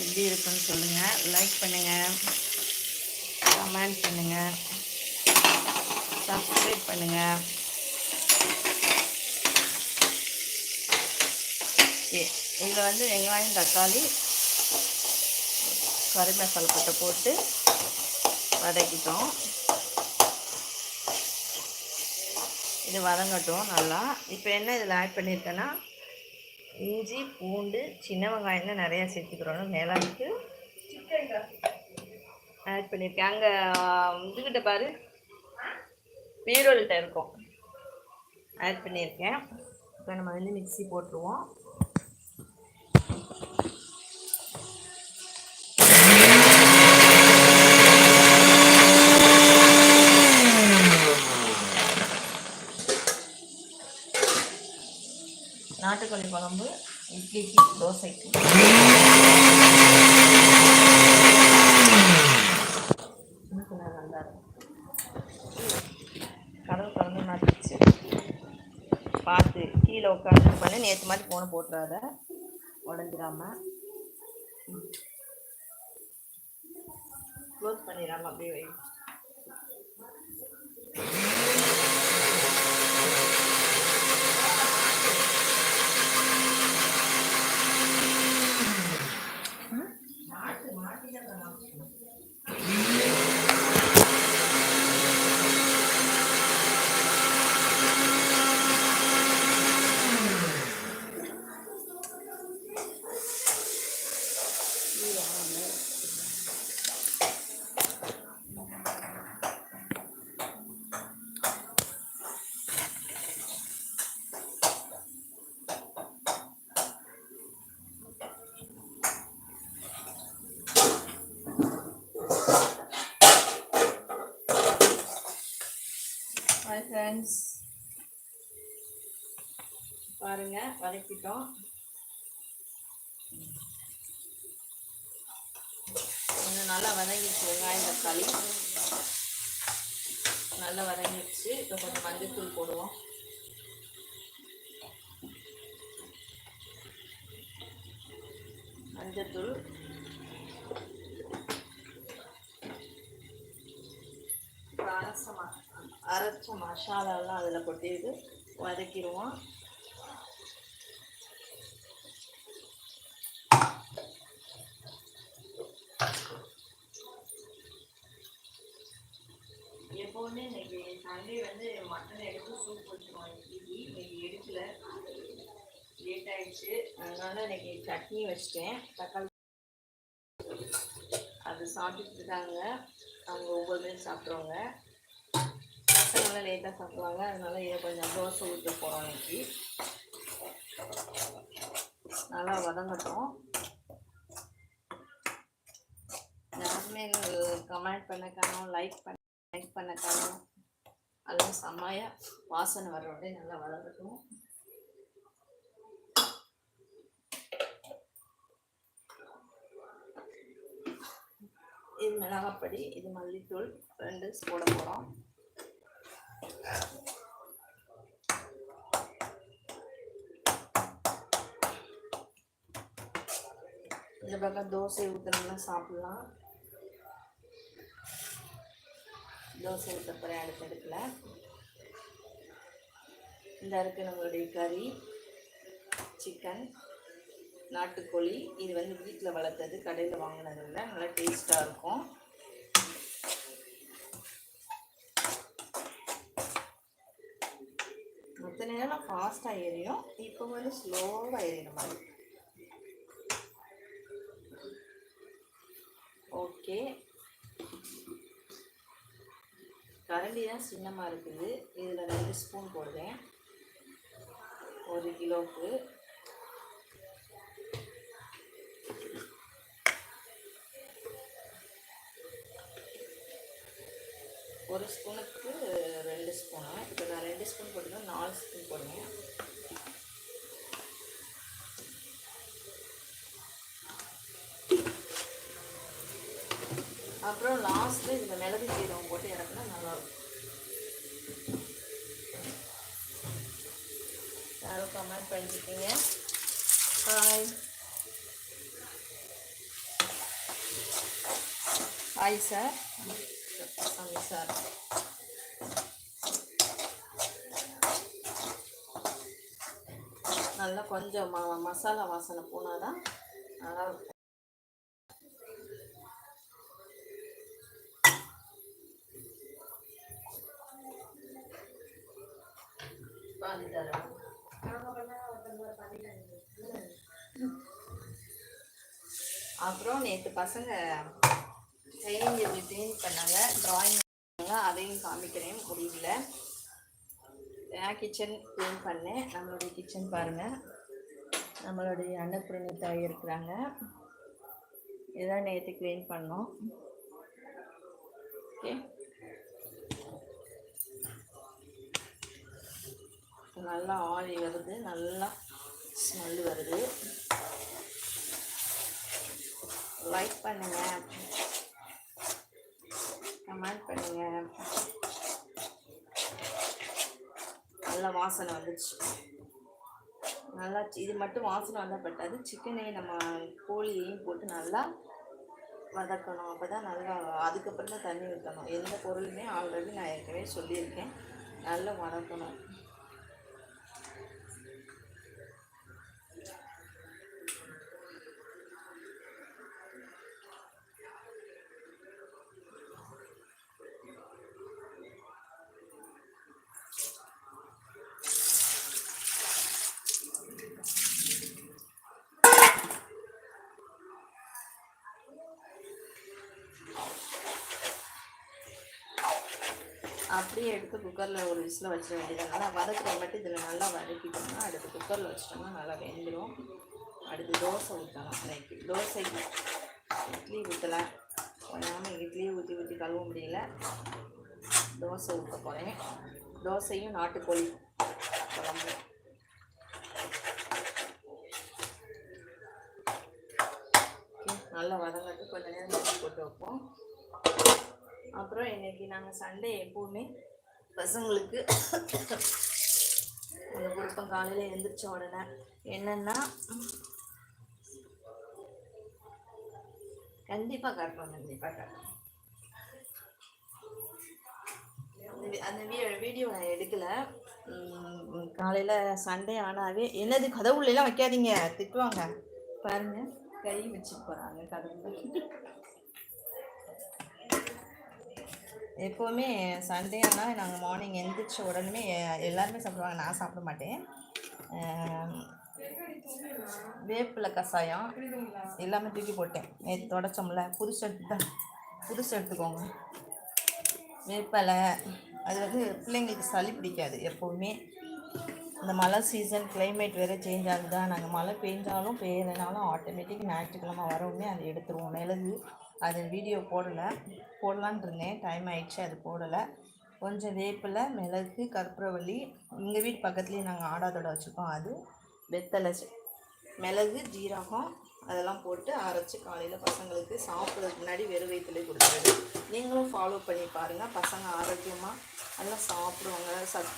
எப்படி இருக்குன்னு சொல்லுங்கள் லைக் பண்ணுங்கள் கமெண்ட் பண்ணுங்கள் சப்ஸ்கிரைப் பண்ணுங்கள் இதில் வந்து வெங்காயம் தக்காளி கறி மசாலா பட்டை போட்டு வதக்கிட்டோம். இது வதங்கட்டும் நல்லா. இப்போ என்ன இதில் ஆட் பண்ணியிருக்கேன்னா இஞ்சி பூண்டு சின்ன வெங்காயம் தான் நிறையா சேர்த்துக்கிறோம். மேலாக்கு ஆட் பண்ணியிருக்கேன் அங்கே இதுக்கிட்ட பாரு. பீரோல்கிட்ட இருக்கும். ஆட் பண்ணியிருக்கேன் இப்போ நம்ம வந்து மிக்ஸி போட்டுருவோம். நாட்டுக்கோழி குழம்பு இட்லிக்கு தோசைக்கு. இன்னும் நல்லா இருக்கும் கடல் மாட்டிச்சு பார்த்து கீழே உட்காந்து பண்ணி. நேற்று மாதிரி ஃபோனை போட்டுறாத. உடஞ்சிராம க்ளோஸ் பண்ணிடாம அப்படியே ஃப்ரெண்ட்ஸ் பாருங்க வதக்கிட்டோம். கொஞ்சம் நல்லா வதங்கிடுச்சு வெங்காயம் தக்காளி. நல்லா வதங்கிடுச்சு. இப்போ கொஞ்சம் மஞ்சத்தூள் போடுவோம். மஞ்சத்தூள் அப்புறம் அரைச்ச ம அரைச்ச மசாலாலாம் அதில் கொட்டிட்டு வதக்கிடுவோம். எப்போவுமே இன்னைக்கு சண்டே வந்து மட்டன் எடுத்து சூப் வச்சுருவோம் இட்லிக்கு இன்னைக்கு எடுக்கல. லேட் ஆயிடுச்சு. அதனால இன்னைக்கு சட்னி வச்சிட்டேன். தக்காளி அது சாப்பிட்டுட்டு இருக்காங்க. அவங்க ஒவ்வொரு சாப்பிட்றவங்க பசங்க லேட்டாக சாப்பிடுவாங்க. அதனால இதை கொஞ்சம் தோசை ஊற்ற போகிறோம் இன்னைக்கு. நல்லா வதங்கட்டும். யாருமே கமெண்ட் பண்ண காணும் லைக் பண்ண லைக் பண்ண காணும் அதெல்லாம் செம்மையாக வாசனை வர்றோடே நல்லா வதங்கட்டும். இது மிளகாப்பொடி இது மல்லித்தூள் ரெண்டு போட போகிறோம் இந்த பக்கம் தோசை ஊற்றினோம்னா சாப்பிட்லாம். தோசை ஊற்ற போகிறேன் அடுத்த இடத்துல இந்த இருக்கு நம்மளுடைய கறி சிக்கன் நாட்டுக்கோழி. இது வந்து வீட்டில் வளர்த்தது கடையில் வாங்கினது இல்லை. நல்லா டேஸ்ட்டாக இருக்கும். நேரம் ஃபாஸ்ட்டாக எரியும். இப்போ வந்து ஸ்லோவாக எரியிற மாதிரி. ஓகே கரண்டி தான் சின்னமாக இருக்குது. இதில் ரெண்டு ஸ்பூன் போடுவேன் ஒரு கிலோவுக்கு ஒரு ஸ்பூனுக்கு ரெண்டு ஸ்பூனு? இப்போ நான் ரெண்டு ஸ்பூன் போட்டுக்கேன் நாலு ஸ்பூன் போடுவேன் அப்புறம் லாஸ்ட்டில் இந்த மிளகு சீரகம் போட்டு இறக்குனா நல்லாயிருக்கும் யாரும் கமெண்ட் பண்ணிருக்கீங்க hi hi sir Sami sir நல்லா கொஞ்சம் மசாலா வாசனை போனால் தான் நல்லா இருக்கும் அப்புறம் நேற்று பசங்க ட்ரைனிங் எப்படி ட்ரெயின் பண்ணாங்க ட்ராயிங் பண்ணாங்க அதையும் காமிக்கிறேன் முடியல நான் கிச்சன் க்ளீன் பண்ணேன். நம்மளுடைய கிச்சன் பாருங்கள் நம்மளுடைய அன்னபூரணி தாய் இருக்கிறாங்க இதுதான் நேற்று க்ளீன் பண்ணோம். ஓகே நல்லா ஆவி வருது. நல்லா ஸ்மெல் வருது. லைக் பண்ணுங்க. கமெண்ட் பண்ணுங்க நல்ல வாசனை வந்துச்சு. நல்லா இது மட்டும் வாசனை வந்தால் பட்டாது சிக்கனையும் நம்ம கோழியையும் போட்டு நல்லா வதக்கணும். அப்போ தான் நல்லா அதுக்கப்புறம் தான் தண்ணி ஊற்றணும் எந்த பொருளுமே ஆல்ரெடி நான் ஏற்கனவே சொல்லியிருக்கேன். நல்லா வதக்கணும். அப்படியே எடுத்து குக்கரில் ஒரு விசில் வச்சிட வேண்டியது நல்லா வதக்குறது மட்டும் இதில் நல்லா வதக்கிட்டோம்னா அடுத்து குக்கரில் வச்சிட்டோம்னா நல்லா வெந்துடும் அடுத்து தோசை ஊற்றலாம் இன்னைக்கு தோசை இட்லி ஊற்றலாம் கொஞ்சமாக இட்லி ஊற்றி ஊற்றி கழுவ முடியல. தோசை ஊற்ற போகிறேன் தோசையும் நாட்டுக்கோழி குழம்பு. நல்லா வதங்கட்டு கொஞ்ச நேரம் போட்டு வைப்போம். அப்புறம் இன்றைக்கி நாங்கள் சண்டே எப்போவுமே பசங்களுக்கு அந்த கொடுப்பேன். காலையில் எழுந்திரிச்ச உடனே. என்னென்னா கண்டிப்பாக காட்டுவோம் கண்டிப்பாக காட்டுவோம் அந்த வீடியோ நான் எடுக்கல. காலையில் சண்டே ஆனாவே என்னது கதவுலாம் வைக்காதீங்க திட்டுவாங்க. பாருங்க கை வச்சு போகிறாங்க கதவுல எப்போவுமே சண்டே ஆனால் நாங்கள் மார்னிங் எந்திரிச்ச உடனே எல்லாருமே சாப்பிடுவாங்க. நான் சாப்பிட மாட்டேன். ஆம், வேப்பிலை கஷாயம் எல்லாமே தூக்கி போட்டேன். நேற்று தொடச்சோம்ல புதுசு எடுத்து புதுசு எடுத்துக்கோங்க. வேப்பலை அது வந்து பிள்ளைங்களுக்கு சளி பிடிக்காது எப்போவுமே. இந்த மழை சீசன் கிளைமேட் வேறு சேஞ்ச் ஆகுதா? நாங்கள் மழை பெஞ்சாலும் பெய்யலைனாலும் ஆட்டோமேட்டிக் ஞாயிற்றுக்கிழமை வரவுமே அதை எடுத்துருவோம். மிளகு அது வீடியோ போடலை. போடலான் இருந்தேன். டைம் ஆயிடுச்சு அது போடலை. கொஞ்சம் வேப்பிலை மிளகு கற்பூரவள்ளி எங்கள் வீட்டு பக்கத்துலேயே நாங்கள் ஆடாதோட வச்சுருக்கோம் அது. வெத்தலை மிளகு ஜீரகம் அதெல்லாம் போட்டு அரைச்சி காலையில் பசங்களுக்கு சாப்பிட்றதுக்கு முன்னாடி வெறும் வயிற்றுலேயே கொடுத்துருது நீங்களும் ஃபாலோ பண்ணி பாருங்கள் பசங்க ஆரோக்கியமாக நல்லா சாப்பிடுவாங்க. சத்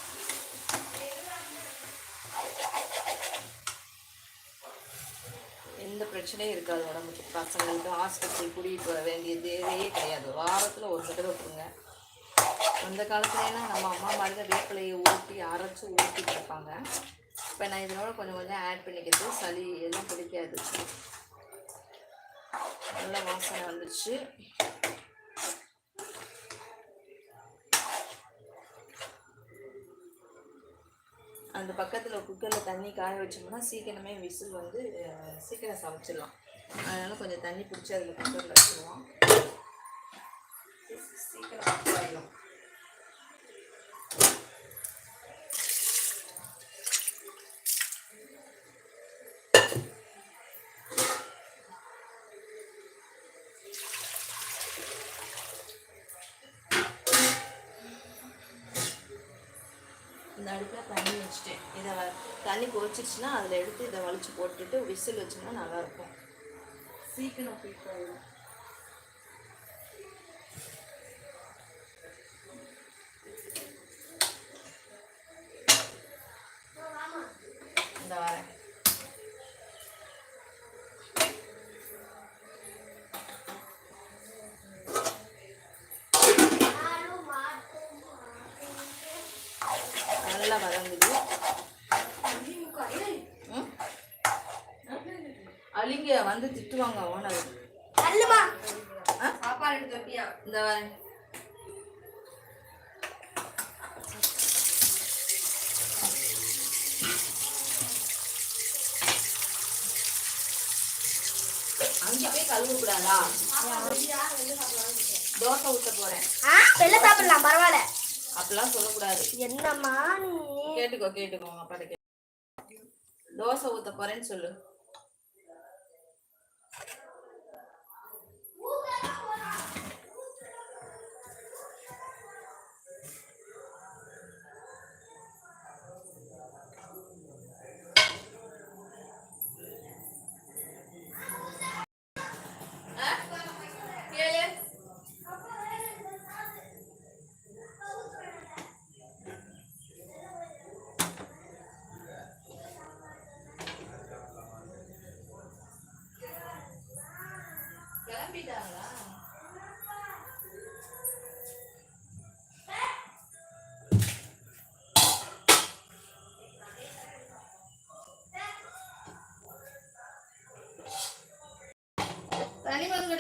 எந்த பிரச்சனையும் இருக்காது உடம்புக்கு. பசங்களுக்கு ஹாஸ்பிட்டல் கூட்டிகிட்டு வர வேண்டிய தேவையே கிடையாது. வாரத்தில் ஒரு தடவை வைப்புங்க அந்த காலத்துலலாம் நம்ம அம்மா மாதிரி தான் வேப்பிலையை ஊட்டி அரைச்சி ஊட்டி கொடுப்பாங்க. இப்போ நான் இதனோட கொஞ்சம் கொஞ்சம் ஆட் பண்ணிக்கிறது. சளி எல்லாம் பிடிக்காது. நல்ல வாசனை வந்துச்சு. அந்த பக்கத்தில் குக்கரில் தண்ணி காய வச்சோம்னா சீக்கிரமே விசில் வந்து சீக்கிரம் சமைச்சிடலாம். அதனால் கொஞ்சம் தண்ணி பிடிச்சி அதில் குக்கரில் வச்சுருவோம். சீக்கிரம் இந்த அடுப்பில் தண்ணி வச்சுட்டேன். இதை வ- தண்ணி கொதிச்சிருச்சுன்னா அதில் எடுத்து இதை வலிச்சு போட்டுட்டு விசில் வச்சோம்னா நல்லாயிருக்கும். சீக்கிரம் குயிக் ஆகிடும் நல்லா வதங்குது. அவங்க வந்து திட்டுவாங்க ஓனர். இந்த அஞ்சு போய் கழுவ கூடாதா தோசை ஊத்த போறேன். வெளில சாப்பிடலாம் பரவாயில்ல. அப்படிலாம் சொல்லக்கூடாது. என்னம்மா கேட்டுக்கோ கேட்டுக்கோ உங்க அப்பாட்ட கேட்டு. தோசை ஊத்த போறேன்னு சொல்லு. தனி மருந்து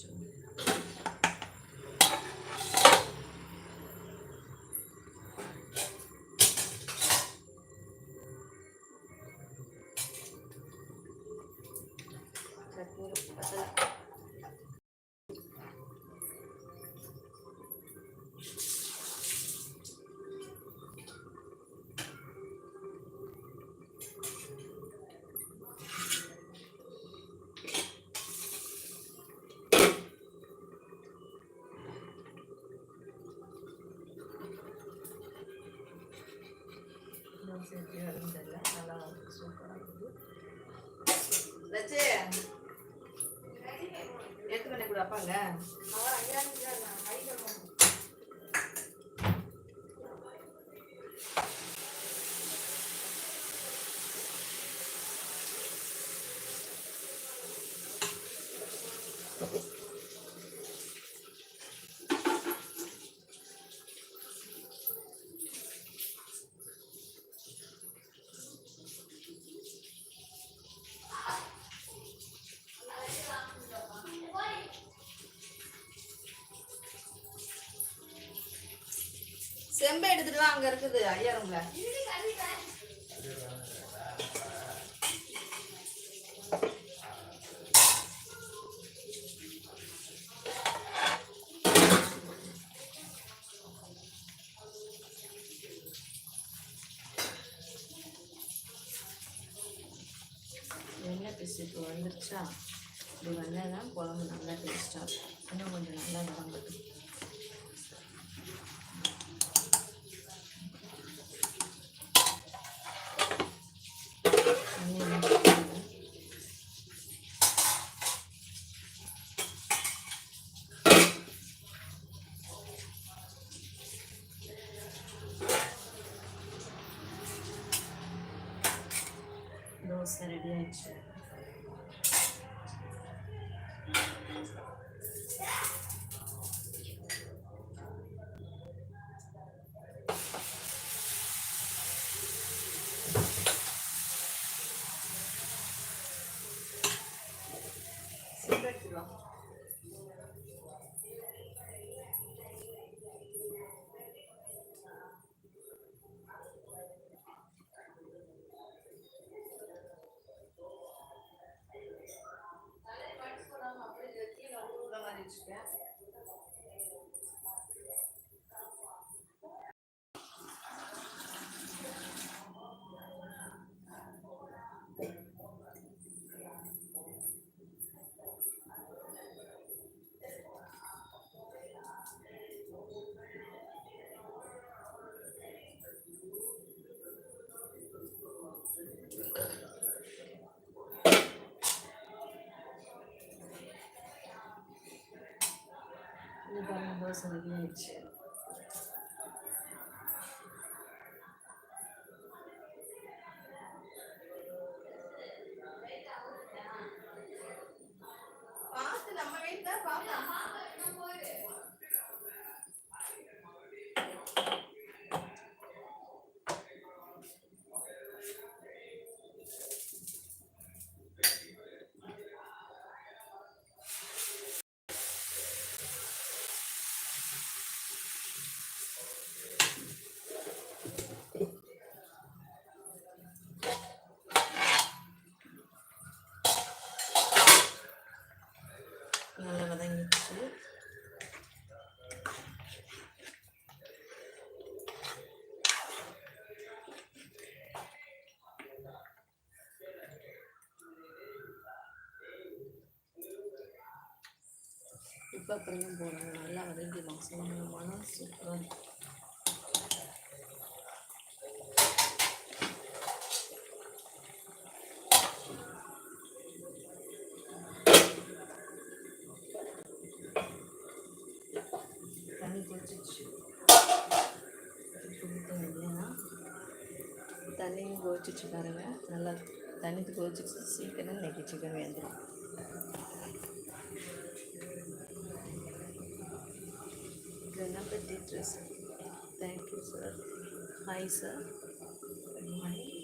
to win. தோசை எப்படி வரும்னு தெரியல. நல்லா சூப்பராக இருக்குது லட்சு எத்தனை கூட அப்பாங்க எல்லாம் அங்க இருக்குது. ஐயா ரூம்ல. எண்ணெய் பிசு இப்போ வந்துருச்சா? இப்படி வந்தால் தான் குழம்பு நல்லா டேஸ்ட்டாக இன்னும் கொஞ்சம் நல்லா வதங்கட்டும் தண்ணி ஊத்திக்கோங்க. தோசை ரெடி ஆயிடுச்சு சிம் எடுத்துக்கலாம் இது பாருங்க தோசை ரெடி ஆயிடுச்சு பார்த்து நம்ம வீட்டு தான் பார்க்கலாம் நல்லா வதங்கிடுச்சு இப்போ அப்புறம் போடணும். நல்லா வதங்கி வாசம் மனம் சூப்பராக தண்ணி கொதிச்சிச்சு கொடுக்க வேண்டியதுனா தண்ணியும் கோச்சிச்சு பாருங்க. நல்லா தண்ணி கோச்சிச்சு சீக்கிரம் இன்னைக்கு சிக்கன் வேந்துடும் இது என்ன பற்றி dress thank you sir hi sir good morning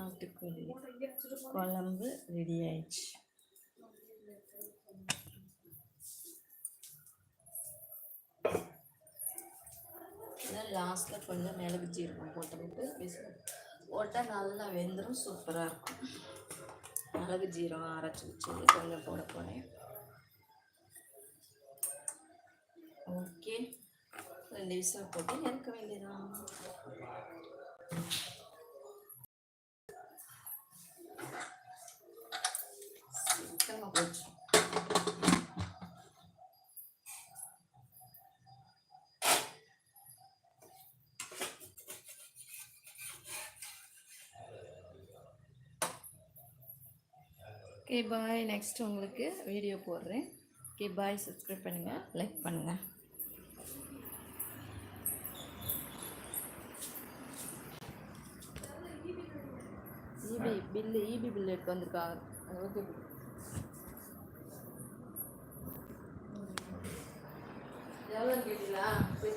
நாட்டுக்கோழி குழம்பு ரெடி ஆயிடுச்சு. லாஸ்ட்டில் கொஞ்சம் மிளகு ஜீரகம் போட்டுக்கிட்டு விசில் போட்டால் நல்லா வெந்துடும் சூப்பராக இருக்கும். மிளகு ஜீரகம் அரைச்சி வச்சு கொஞ்சம் போட போனேன் ஓகே ரெண்டு விசில் போட்டு இறக்க வேண்டியதான் சீக்கிரமா போச்சு ஓகே பாய் நெக்ஸ்ட் உங்களுக்கு வீடியோ போடுறேன். ஓகே பாய் சப்ஸ்கிரைப் பண்ணுங்கள் லைக் பண்ணுங்கள் இபி பில்லு இபி பில் எடுத்து வந்திருக்காங்க. ஓகே. எவ்வளோ கேட்டீங்களா? போய்